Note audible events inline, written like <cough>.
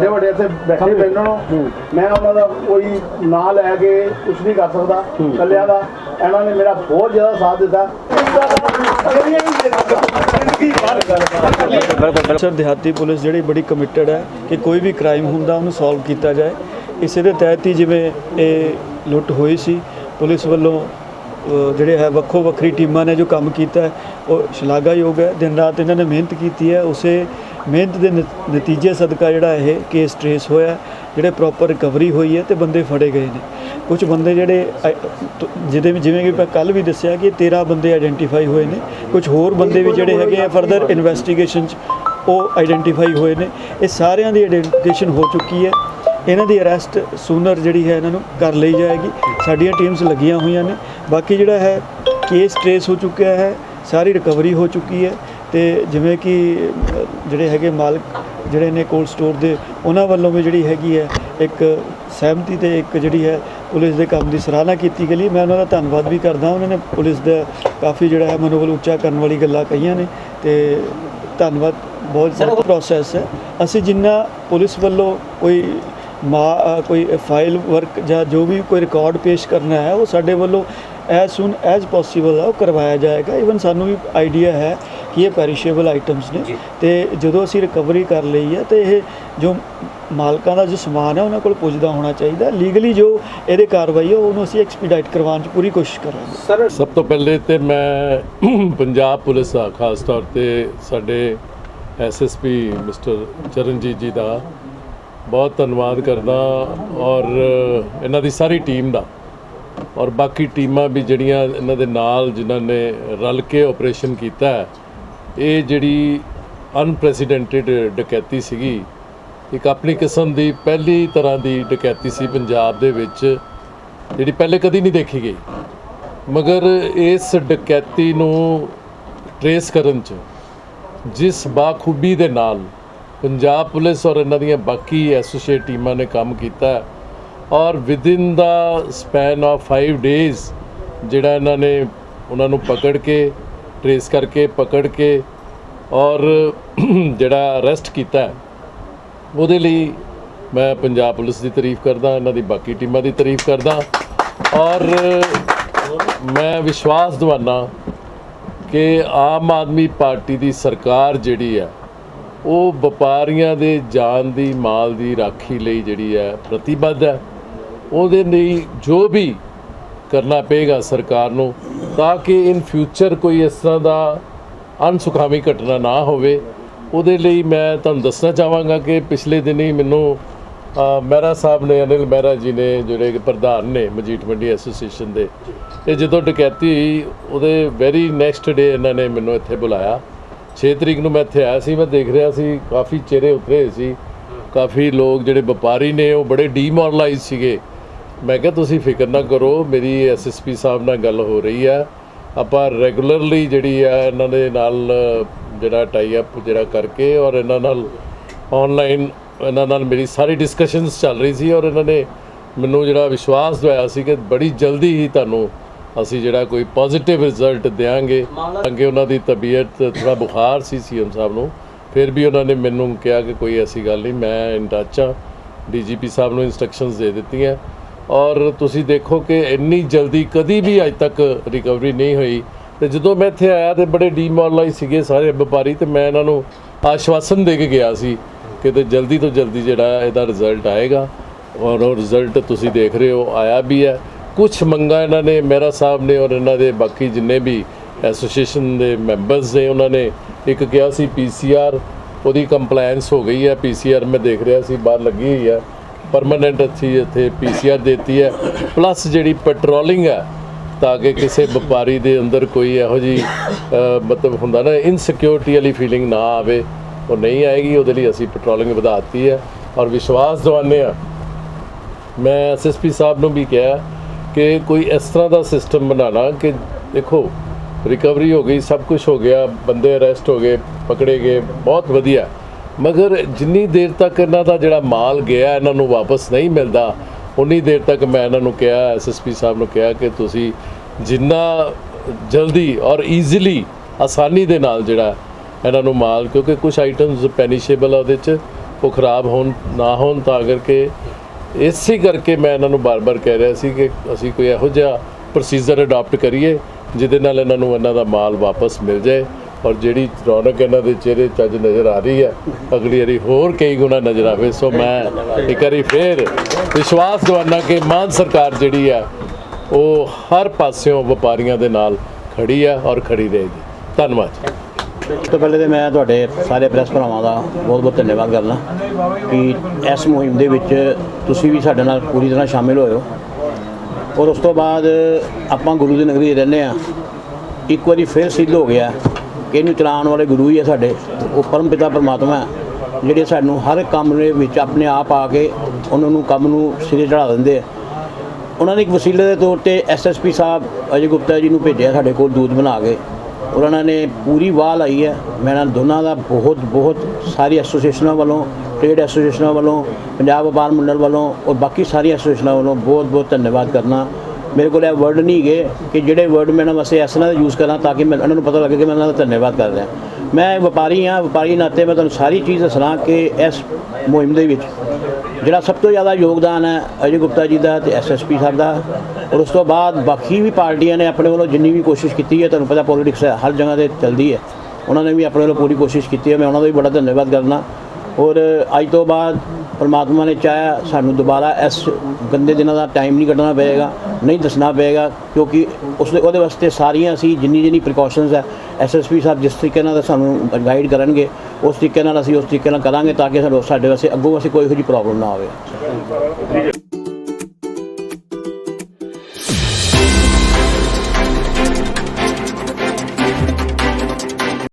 ਵੱਡੇ ਵੱਡੇ ਇੱਥੇ ਬੈਠੇ ਬੈਠਣ ਨੂੰ। ਮੈਂ ਉਹਨਾਂ ਦਾ ਕੋਈ ਨਾਂ ਲੈ ਕੇ ਕੁਝ ਨਹੀਂ ਕਰ ਸਕਦਾ ਕੱਲਿਆਂ ਦਾ। ਇਹਨਾਂ ਨੇ ਮੇਰਾ ਬਹੁਤ ਜ਼ਿਆਦਾ ਸਾਥ ਦਿੱਤਾ। ਸਰ ਦਿਹਾਤੀ ਪੁਲਿਸ ਜਿਹੜੀ ਬੜੀ ਕਮਿਟਡ ਹੈ ਕਿ ਕੋਈ ਵੀ ਕ੍ਰਾਈਮ ਹੁੰਦਾ ਉਹਨੂੰ ਸੋਲਵ ਕੀਤਾ ਜਾਏ। ਇਸੇ ਦੇ ਤਹਿਤ ਹੀ ਜਿਵੇਂ ਇਹ ਲੁੱਟ ਹੋਈ ਸੀ ਪੁਲਿਸ ਵੱਲੋਂ ਜਿਹੜੇ ਹੈ ਵੱਖੋ ਵੱਖਰੀ ਟੀਮਾਂ ਨੇ ਜੋ ਕੰਮ ਕੀਤਾ ਹੈ ਉਹ ਸ਼ਲਾਘਾਯੋਗ ਹੈ। ਦਿਨ ਰਾਤ ਇਹਨਾਂ ਨੇ ਮਿਹਨਤ ਕੀਤੀ ਹੈ। ਉਸੇ ਮਿਹਨਤ ਦੇ ਨਤ- ਨਤੀਜੇ ਸਦਕਾ ਜਿਹੜਾ ਇਹ ਕੇਸ ਟ੍ਰੇਸ ਹੋਇਆ ਜਿਹੜੇ ਪ੍ਰੋਪਰ ਰਿਕਵਰੀ ਹੋਈ ਹੈ ਤੇ ਬੰਦੇ ਫੜੇ ਗਏ ਨੇ। ਕੁਝ ਬੰਦੇ ਜਿਹੜੇ ਅ, ਜਿਹਦੇ ਵੀ ਜਿਵੇਂ ਕਿ ਮੈਂ ਕੱਲ ਵੀ ਦੱਸਿਆ ਕਿ 13 ਬੰਦੇ ਆਇਡੈਂਟੀਫਾਈ ਹੋਏ ਨੇ। ਕੁਝ ਹੋਰ ਬੰਦੇ ਵੀ ਜਿਹੜੇ ਹੈਗੇ ਆ ਫਰਦਰ ਇਨਵੈਸਟੀਗੇਸ਼ਨ ਚ ਉਹ ਆਇਡੈਂਟੀਫਾਈ ਹੋਏ ਨੇ। ਇਹ ਸਾਰਿਆਂ ਦੀ ਆਇਡੈਂਟੀਫਿਕੇਸ਼ਨ ਹੋ ਚੁੱਕੀ ਹੈ। ਇਹਨਾਂ ਦੀ ਅਰੈਸਟ ਸੂਨਰ ਜਿਹੜੀ ਹੈ ਇਹਨਾਂ ਨੂੰ ਕਰ ਲਈ ਜਾਏਗੀ। ਸਾਡੀਆਂ ਟੀਮਸ ਲੱਗੀਆਂ ਹੋਈਆਂ ਨੇ। ਬਾਕੀ ਜਿਹੜਾ ਹੈ ਕੇਸ ਟ੍ਰੇਸ ਹੋ ਚੁੱਕਿਆ ਹੈ। ਸਾਰੀ ਰਿਕਵਰੀ ਹੋ ਚੁੱਕੀ ਹੈ ਤੇ ਜਿਵੇਂ ਕਿ ਜਿਹੜੇ ਹੈਗੇ ਮਾਲਕ ਜਿਹੜੇ ਨੇ ਕੋਲਡ ਸਟੋਰ ਦੇ ਉਹਨਾਂ ਵੱਲੋਂ ਵੀ ਜਿਹੜੀ ਹੈਗੀ ਹੈ ਇੱਕ ਸਹਿਮਤੀ ਤੇ ਇੱਕ ਜਿਹੜੀ ਹੈ ਪੁਲਿਸ ਦੇ ਕੰਮ ਦੀ ਸਰਾਹਨਾ ਕੀਤੀ ਗਈ। ਮੈਂ ਉਹਨਾਂ ਦਾ ਧੰਨਵਾਦ ਵੀ ਕਰਦਾ ਉਹਨਾਂ ਨੇ ਪੁਲਿਸ ਦਾ ਕਾਫੀ ਜਿਹੜਾ ਹੈ ਮਨੋਬਲ ਉੱਚਾ ਕਰਨ ਵਾਲੀ ਗੱਲਾਂ ਕਹੀਆਂ ਨੇ ਤੇ ਧੰਨਵਾਦ ਬਹੁਤ ਜ਼ਿਆਦਾ ਪ੍ਰੋਸੈਸ ਹੈ। ਅਸੀਂ ਜਿੰਨਾ ਪੁਲਿਸ ਵੱਲੋਂ ਕੋਈ ਮਾ ਕੋਈ ਫਾਈਲ ਵਰਕ ਜਾਂ ਜੋ ਵੀ ਕੋਈ ਰਿਕਾਰਡ ਪੇਸ਼ ਕਰਨਾ ਹੈ ਉਹ ਸਾਡੇ ਵੱਲੋਂ ਐਜ਼ ਸੂਨ ਐਜ਼ ਪੋਸੀਬਲ ਉਹ ਕਰਵਾਇਆ ਜਾਏਗਾ। ਇਵਨ ਸਾਨੂੰ ਵੀ ਆਈਡੀਆ ਹੈ ਕਿ ਇਹ ਪੈਰੀਸ਼ੇਬਲ ਆਈਟਮਸ ਨੇ। ਤੇ ਜਦੋਂ ਅਸੀਂ ਰਿਕਵਰੀ ਕਰ ਲਈ ਹੈ ਤੇ ਇਹ ਜੋ ਮਾਲਕਾਂ ਦਾ ਜੋ ਸਮਾਨ ਹੈ ਉਹਨਾਂ ਕੋਲ ਪੁੱਜਦਾ ਹੋਣਾ ਚਾਹੀਦਾ। ਲੀਗਲੀ ਜੋ ਇਹਦੇ ਕਾਰਵਾਈ ਹੈ ਉਹਨੂੰ ਅਸੀਂ ਐਕਸਪੀਡਾਈਟ ਕਰਵਾਉਣ 'ਚ ਪੂਰੀ ਕੋਸ਼ਿਸ਼ ਕਰਾਂਗੇ। ਸਭ ਤੋਂ ਪਹਿਲੇ ਤੇ ਮੈਂ <clears throat> ਪੰਜਾਬ ਪੁਲਿਸ ਦਾ ਖਾਸ ਤੌਰ ਤੇ ਸਾਡੇ ਐਸਐਸਪੀ ਮਿਸਟਰ ਚਰਨਜੀਤ ਜੀ ਦਾ। ਬਹੁਤ ਧੰਨਵਾਦ ਕਰਦਾ ਔਰ ਇਹਨਾਂ ਦੀ ਸਾਰੀ ਟੀਮ ਦਾ। ਔਰ ਬਾਕੀ ਟੀਮਾਂ ਵੀ ਜਿਹੜੀਆਂ ਇਹਨਾਂ ਦੇ ਨਾਲ ਜਿਨ੍ਹਾਂ ਨੇ ਰਲ ਕੇ ਆਪਰੇਸ਼ਨ ਕੀਤਾ ਇਹ ਜਿਹੜੀ ਅਨਪ੍ਰੈਸੀਡੈਂਟਡ ਡਕੈਤੀ ਸੀਗੀ, ਇੱਕ ਆਪਣੀ ਕਿਸਮ ਦੀ ਪਹਿਲੀ ਤਰ੍ਹਾਂ ਦੀ ਡਕੈਤੀ ਸੀ ਪੰਜਾਬ ਦੇ ਵਿੱਚ, ਜਿਹੜੀ ਪਹਿਲੇ ਕਦੀ ਨਹੀਂ ਦੇਖੀ ਗਈ। ਮਗਰ ਇਸ ਡਕੈਤੀ ਨੂੰ ਟਰੇਸ ਕਰਨ ਚ ਜਿਸ ਬਾਖੂਬੀ ਦੇ ਨਾਲ ਪੰਜਾਬ ਪੁਲਿਸ ਔਰ ਇਹਨਾਂ ਦੀਆਂ ਬਾਕੀ ਐਸੋਸੀਏਟ ਟੀਮਾਂ ਨੇ ਕੰਮ ਕੀਤਾ ਔਰ ਵਿਦਿਨ ਦਾ ਸਪੈਨ ਆਫ 5 ਡੇਜ਼ ਜਿਹੜਾ ਇਹਨਾਂ ਨੇ ਉਹਨਾਂ ਨੂੰ ਪਕੜ ਕੇ ਟਰੇਸ ਕਰਕੇ ਪਕੜ ਕੇ ਔਰ <clears throat> ਜਿਹੜਾ ਅਰੈਸਟ ਕੀਤਾ ਉਹਦੇ ਲਈ ਮੈਂ ਪੰਜਾਬ ਪੁਲਿਸ ਦੀ ਤਾਰੀਫ ਕਰਦਾ, ਇਹਨਾਂ ਦੀ ਬਾਕੀ ਟੀਮਾਂ ਦੀ ਤਾਰੀਫ ਕਰਦਾ ਔਰ ਮੈਂ ਵਿਸ਼ਵਾਸ ਦਿਵਾਨਾ ਕਿ ਆਮ ਆਦਮੀ ਪਾਰਟੀ ਦੀ ਸਰਕਾਰ ਜਿਹੜੀ ਹੈ, ਉਹ ਵਪਾਰੀਆਂ ਦੇ ਜਾਨ ਦੀ ਮਾਲ ਦੀ ਰਾਖੀ ਲਈ ਜਿਹੜੀ ਹੈ ਪ੍ਰਤੀਬੱਧ ਹੈ। ਉਹਦੇ ਲਈ ਜੋ ਵੀ ਕਰਨਾ ਪਏਗਾ ਸਰਕਾਰ ਨੂੰ, ਤਾਂ ਕਿ ਇਨ ਫਿਊਚਰ ਕੋਈ ਇਸ ਤਰ੍ਹਾਂ ਦਾ ਅਨਸੁਖਾਵੀ ਘਟਨਾ ਨਾ ਹੋਵੇ। ਉਹਦੇ ਲਈ ਮੈਂ ਤੁਹਾਨੂੰ ਦੱਸਣਾ ਚਾਹਾਂਗਾ ਕਿ ਪਿਛਲੇ ਦਿਨੀ ਮੈਨੂੰ ਮਹਿਰਾ ਸਾਹਿਬ ਨੇ, ਅਨਿਲ ਮਹਿਰਾ ਜੀ ਨੇ, ਜਿਹੜੇ ਪ੍ਰਧਾਨ ਨੇ ਮਜੀਠ ਮੰਡੀ ਐਸੋਸੀਏਸ਼ਨ ਦੇ, ਇਹ ਜਦੋਂ ਡਕੈਤੀ ਹੋਈ, ਉਹਦੇ ਵੈਰੀ ਨੈਕਸਟ ਡੇ ਇਹਨਾਂ ਨੇ ਮੈਨੂੰ ਇੱਥੇ ਬੁਲਾਇਆ। 6 ਤਰੀਕ ਨੂੰ ਮੈਂ ਇੱਥੇ ਆਇਆ ਸੀ, ਮੈਂ ਦੇਖ ਰਿਹਾ ਸੀ, ਕਾਫੀ ਚਿਹਰੇ ਉਤਰੇ ਸੀ। ਕਾਫੀ ਲੋਕ ਜਿਹੜੇ ਵਪਾਰੀ ਨੇ, ਉਹ ਬੜੇ ਡੀਮੋਰਲਾਈਜ਼ ਸੀਗੇ। ਮੈਂ ਕਿਹਾ ਤੁਸੀਂ ਫਿਕਰ ਨਾ ਕਰੋ, ਮੇਰੀ ਐਸਐਸਪੀ ਸਾਹਿਬ ਨਾਲ ਗੱਲ ਹੋ ਰਹੀ ਆ ਆਪਾਂ ਰੈਗੂਲਰਲੀ ਜਿਹੜੀ ਆ ਇਹਨਾਂ ਦੇ ਨਾਲ, ਜਿਹੜਾ ਟਾਈ ਅਪ ਜਿਹੜਾ ਕਰਕੇ ਔਰ ਇਹਨਾਂ ਨਾਲ ਆਨਲਾਈਨ ਇਹਨਾਂ ਨਾਲ ਮੇਰੀ ਸਾਰੀ ਡਿਸਕਸ਼ਨਸ ਚੱਲ ਰਹੀ ਸੀ ਔਰ ਇਹਨਾਂ ਨੇ ਮੈਨੂੰ ਜਿਹੜਾ ਵਿਸ਼ਵਾਸ ਦਵਾਇਆ ਸੀ ਕਿ ਬੜੀ ਜਲਦੀ ਹੀ ਤੁਹਾਨੂੰ ਅਸੀਂ ਜਿਹੜਾ ਕੋਈ ਪੋਜ਼ਿਟਿਵ ਰਿਜ਼ਲਟ ਦੇਵਾਂਗੇ ਅੱਗੇ ਉਹਨਾਂ ਦੀ ਤਬੀਅਤ ਥੋੜਾ ਬੁਖਾਰ ਸੀ ਸੀਐਮ ਸਾਹਿਬ ਨੂੰ, ਫਿਰ ਵੀ ਉਹਨਾਂ ਨੇ ਮੈਨੂੰ ਕਿਹਾ ਕਿ ਕੋਈ ਐਸੀ ਗੱਲ ਨਹੀਂ, ਮੈਂ ਇਨ ਟੱਚ ਹਾਂ। ਡੀਜੀਪੀ ਸਾਹਿਬ ਨੂੰ ਇਨਸਟਰਕਸ਼ਨਸ ਦੇ ਦਿੱਤੀਆਂ। ਔਰ ਤੁਸੀਂ ਦੇਖੋ ਕਿ ਇੰਨੀ ਜਲਦੀ ਕਦੀ ਵੀ ਅਜ ਤੱਕ ਰਿਕਵਰੀ ਨਹੀਂ ਹੋਈ। ਤੇ ਜਦੋਂ ਮੈਂ ਇੱਥੇ ਆਇਆ ਤੇ ਬੜੇ ਡੀਮੋਰਲਾਈਜ਼ ਸੀਗੇ ਸਾਰੇ ਵਪਾਰੀ ਤੇ ਮੈਂ ਇਹਨਾਂ ਨੂੰ ਆਸ਼ਵਾਸਨ ਦੇ ਕੇ ਗਿਆ ਸੀ ਕਿ ਤੇ ਜਲਦੀ ਤੋਂ ਜਲਦੀ ਜਿਹੜਾ ਇਹਦਾ ਰਿਜ਼ਲਟ ਆਏਗਾ। ਔਰ ਉਹ ਰਿਜ਼ਲਟ ਤੁਸੀਂ ਦੇਖ ਰਹੇ ਹੋ, ਆਇਆ ਵੀ ਹੈ। ਕੁਝ ਮੰਗਾ ਇਹਨਾਂ ਨੇ, ਮੇਰਾ ਸਾਹਿਬ ਨੇ ਔਰ ਇਹਨਾਂ ਦੇ ਬਾਕੀ ਜਿੰਨੇ ਵੀ ਐਸੋਸੀਏਸ਼ਨ ਦੇ ਮੈਂਬਰਸ ਨੇ, ਉਹਨਾਂ ਨੇ ਇੱਕ ਕਿਹਾ ਸੀ ਪੀਸੀਆਰ ਉਹਦੀ ਕੰਪਲਾਈਂਸ ਹੋ ਗਈ ਹੈ ਪੀਸੀਆਰ ਮੈਂ ਦੇਖ ਰਿਹਾ ਸੀ, ਬਾਹਰ ਲੱਗੀ ਹੋਈ ਹੈ। ਪਰਮਨੈਂਟ ਅਸੀਂ ਇੱਥੇ ਪੀਸੀਆਰ ਦਿੱਤੀ ਹੈ ਪਲੱਸ ਜਿਹੜੀ ਪੈਟਰੋਲਿੰਗ ਹੈ, ਤਾਂ ਕਿ ਕਿਸੇ ਵਪਾਰੀ ਦੇ ਅੰਦਰ ਕੋਈ ਇਹੋ ਜੀ ਮਤਲਬ ਹੁੰਦਾ ਨਾ ਇਨਸਿਕਿਉਰਿਟੀ ਵਾਲੀ ਫੀਲਿੰਗ ਨਾ ਆਵੇ, ਉਹ ਨਹੀਂ ਆਏਗੀ, ਉਹਦੇ ਲਈ ਅਸੀਂ ਪੈਟਰੋਲਿੰਗ ਵਧਾਤੀ ਹੈ, ਔਰ ਵਿਸ਼ਵਾਸ ਦਿਵਾਉਂਦੇ ਆ ਮੈਂ ਐਸਐਸਪੀ ਸਾਹਿਬ ਨੂੰ ਵੀ ਕਿਹਾ ਕਿ ਕੋਈ ਇਸ ਤਰ੍ਹਾਂ ਦਾ ਸਿਸਟਮ ਬਣਾਉਣਾ ਕਿ ਦੇਖੋ ਰਿਕਵਰੀ ਹੋ ਗਈ, ਸਭ ਕੁਝ ਹੋ ਗਿਆ, ਬੰਦੇ ਅਰੈਸਟ ਹੋ ਗਏ, ਪਕੜੇ ਗਏ, ਬਹੁਤ ਵਧੀਆ। ਮਗਰ ਜਿੰਨੀ ਦੇਰ ਤੱਕ ਇਹਨਾਂ ਦਾ ਜਿਹੜਾ ਮਾਲ ਗਿਆ, ਇਹਨਾਂ ਨੂੰ ਵਾਪਸ ਨਹੀਂ ਮਿਲਦਾ, ਉਨੀ ਦੇਰ ਤੱਕ ਮੈਂ ਇਹਨਾਂ ਨੂੰ ਕਿਹਾ ਐਸਐਸਪੀ ਸਾਹਿਬ ਨੂੰ ਕਿਹਾ ਕਿ ਤੁਸੀਂ ਜਿੰਨਾ ਜਲਦੀ ਔਰ ਈਜ਼ੀਲੀ ਆਸਾਨੀ ਦੇ ਨਾਲ ਜਿਹੜਾ ਇਹਨਾਂ ਨੂੰ ਮਾਲ, ਕਿਉਂਕਿ ਕੁਝ ਆਈਟਮਸ ਪੈਨਿਸ਼ੇਬਲ ਆ ਉਹਦੇ ਚ, ਉਹ ਖਰਾਬ ਹੋਣ, ਨਾ ਹੋਣ, ਤਾਂ ਕਰਕੇ ਇਸੇ ਕਰਕੇ ਮੈਂ ਇਹਨਾਂ ਨੂੰ ਬਾਰ-ਬਾਰ ਕਹਿ ਰਿਹਾ ਸੀ ਕਿ ਅਸੀਂ ਕੋਈ ਇਹੋ ਜਿਹਾ ਪ੍ਰੋਸੀਜਰ ਅਡਾਪਟ ਕਰੀਏ, ਜਿਹਦੇ ਨਾਲ ਇਹਨਾਂ ਨੂੰ ਇਹਨਾਂ ਦਾ ਮਾਲ ਵਾਪਸ ਮਿਲ ਜਾਏ। ਔਰ ਜਿਹੜੀ ਰੌਣਕ ਇਹਨਾਂ ਦੇ ਚਿਹਰੇ 'ਚ ਅੱਜ ਨਜ਼ਰ ਆ ਰਹੀ ਹੈ, ਅਗਲੀ ਵਾਰੀ ਹੋਰ ਕਈ ਗੁਣਾ ਨਜ਼ਰ ਆਵੇ। ਸੋ ਮੈਂ ਇੱਕ ਵਾਰੀ ਫੇਰ ਵਿਸ਼ਵਾਸ ਦਿਵਾਨਾ ਕਿ ਮਾਨ ਸਰਕਾਰ ਜਿਹੜੀ ਹੈ, ਉਹ ਹਰ ਪਾਸਿਓਂ ਵਪਾਰੀਆਂ ਦੇ ਨਾਲ ਖੜੀ ਹੈ ਔਰ ਖੜੀ ਰਹੇਗੀ। ਧੰਨਵਾਦ। ਸਭ ਤੋਂ ਪਹਿਲੇ ਤੇ ਮੈਂ ਤੁਹਾਡੇ ਸਾਰੇ ਪ੍ਰੈਸ ਭਰਾਵਾਂ ਦਾ ਬਹੁਤ ਬਹੁਤ ਧੰਨਵਾਦ ਕਰਦਾ ਕਿ ਇਸ ਮੁਹਿੰਮ ਦੇ ਵਿੱਚ ਤੁਸੀਂ ਵੀ ਸਾਡੇ ਨਾਲ ਪੂਰੀ ਤਰ੍ਹਾਂ ਸ਼ਾਮਿਲ ਹੋਏ ਹੋ। ਔਰ ਉਸ ਤੋਂ ਬਾਅਦ ਆਪਾਂ ਗੁਰੂ ਦੀ ਨਗਰੀ ਰਹਿੰਦੇ ਆ ਇੱਕ ਵਾਰੀ ਫਿਰ ਸਿੱਧ ਹੋ ਗਿਆ। ਇਹਨੂੰ ਚਲਾਉਣ ਵਾਲੇ ਗੁਰੂ ਹੀ ਆ ਸਾਡੇ। ਉਹ ਪਰਮ ਪਿਤਾ ਪਰਮਾਤਮਾ ਜਿਹੜੇ ਸਾਨੂੰ ਹਰ ਕੰਮ ਦੇ ਵਿੱਚ ਆਪਣੇ ਆਪ ਆ ਕੇ ਉਹਨਾਂ ਨੂੰ ਕੰਮ ਨੂੰ ਸਿਰੇ ਚੜਾ ਦਿੰਦੇ ਆ। ਉਹਨਾਂ ਨੇ ਇੱਕ ਵਸੀਲੇ ਦੇ ਤੌਰ ਤੇ ਐਸਐਸਪੀ ਸਾਹਿਬ ਅਜੇ ਗੁਪਤਾ ਜੀ ਨੂੰ ਭੇਜਿਆ ਸਾਡੇ ਕੋਲ ਦੂਤ ਬਣਾ ਕੇ। ਉਹਨਾਂ ਨੇ ਪੂਰੀ ਵਾਹ ਲਾਈ ਹੈ। ਮੈਂ ਇਹਨਾਂ ਦੋਨਾਂ ਦਾ ਬਹੁਤ ਬਹੁਤ ਸਾਰੀ ਐਸੋਸੀਏਸ਼ਨਾਂ ਵੱਲੋਂ, ਟ੍ਰੇਡ ਐਸੋਸੀਏਸ਼ਨਾਂ ਵੱਲੋਂ, ਪੰਜਾਬ ਵਪਾਰ ਮੰਡਲ ਵੱਲੋਂ ਔਰ ਬਾਕੀ ਸਾਰੀ ਐਸੋਸੀਏਸ਼ਨਾਂ ਵੱਲੋਂ ਬਹੁਤ ਬਹੁਤ ਧੰਨਵਾਦ ਕਰਨਾ। ਮੇਰੇ ਕੋਲ ਇਹ ਵਰਡ ਨਹੀਂ ਹੈਗੇ ਕਿ ਜਿਹੜੇ ਵਰਡ ਮੈਂ ਇਹਨਾਂ ਵਾਸਤੇ ਇਸ ਤਰ੍ਹਾਂ ਦੇ ਯੂਜ਼ ਕਰਾਂ ਤਾਂ ਕਿ ਮੈਂ ਉਹਨਾਂ ਨੂੰ ਪਤਾ ਲੱਗੇ ਕਿ ਮੈਂ ਉਹਨਾਂ ਦਾ ਧੰਨਵਾਦ ਕਰ ਰਿਹਾ। ਮੈਂ ਵਪਾਰੀ ਹਾਂ, ਵਪਾਰੀ ਨਾਤੇ ਮੈਂ ਤੁਹਾਨੂੰ ਸਾਰੀ ਚੀਜ਼ ਦੱਸਣਾ ਕਿ ਇਸ ਮੁਹਿੰਮ ਦੇ ਵਿੱਚ ਜਿਹੜਾ ਸਭ ਤੋਂ ਜ਼ਿਆਦਾ ਯੋਗਦਾਨ ਹੈ ਅਜੇ ਗੁਪਤਾ ਜੀ ਦਾ ਤੇ ਐਸਐਸਪੀ ਸਾਹਿਬ ਦਾ ਔਰ ਉਸ ਤੋਂ ਬਾਅਦ ਬਾਕੀ ਵੀ ਪਾਰਟੀਆਂ ਨੇ ਆਪਣੇ ਵੱਲੋਂ ਜਿੰਨੀ ਵੀ ਕੋਸ਼ਿਸ਼ ਕੀਤੀ ਹੈ, ਤੁਹਾਨੂੰ ਪਤਾ ਪੋਲਿਟਿਕਸ ਹਰ ਜਗ੍ਹਾ ਤੇ ਚੱਲਦੀ ਹੈ। ਉਹਨਾਂ ਨੇ ਵੀ ਆਪਣੇ ਵੱਲੋਂ ਪੂਰੀ ਕੋਸ਼ਿਸ਼ ਕੀਤੀ ਹੈ, ਮੈਂ ਉਹਨਾਂ ਦਾ ਵੀ ਬੜਾ ਧੰਨਵਾਦ ਕਰਨਾ ਔਰ ਅੱਜ ਤੋਂ ਬਾਅਦ ਪਰਮਾਤਮਾ ਨੇ ਚਾਹਿਆ ਸਾਨੂੰ ਦੁਬਾਰਾ ਇਸ ਗੰਦੇ ਦਿਨਾਂ ਦਾ ਟਾਈਮ ਨਹੀਂ ਕੱਢਣਾ ਪਏਗਾ, ਨਹੀਂ ਦੱਸਣਾ ਪਏਗਾ, ਕਿਉਂਕਿ ਉਸ ਦੇ ਉਹਦੇ ਵਾਸਤੇ ਸਾਰੀਆਂ ਅਸੀਂ ਜਿੰਨੀ ਜਿੰਨੀ ਪ੍ਰੀਕਾਸ਼ਨਸ ਹੈ ਐਸਐਸਪੀ ਸਾਹਿਬ ਜਿਸ ਤਰੀਕੇ ਨਾਲ ਸਾਨੂੰ ਗਾਈਡ ਕਰਨਗੇ, ਉਸ ਤਰੀਕੇ ਨਾਲ ਅਸੀਂ ਉਸ ਤਰੀਕੇ ਨਾਲ ਕਰਾਂਗੇ ਤਾਂ ਕਿ ਸਾਨੂੰ ਸਾਡੇ ਵਾਸਤੇ ਅੱਗੋਂ ਵਾਸਤੇ ਕੋਈ ਇਹੋ ਜਿਹੀ ਪ੍ਰੋਬਲਮ ਨਾ ਆਵੇ।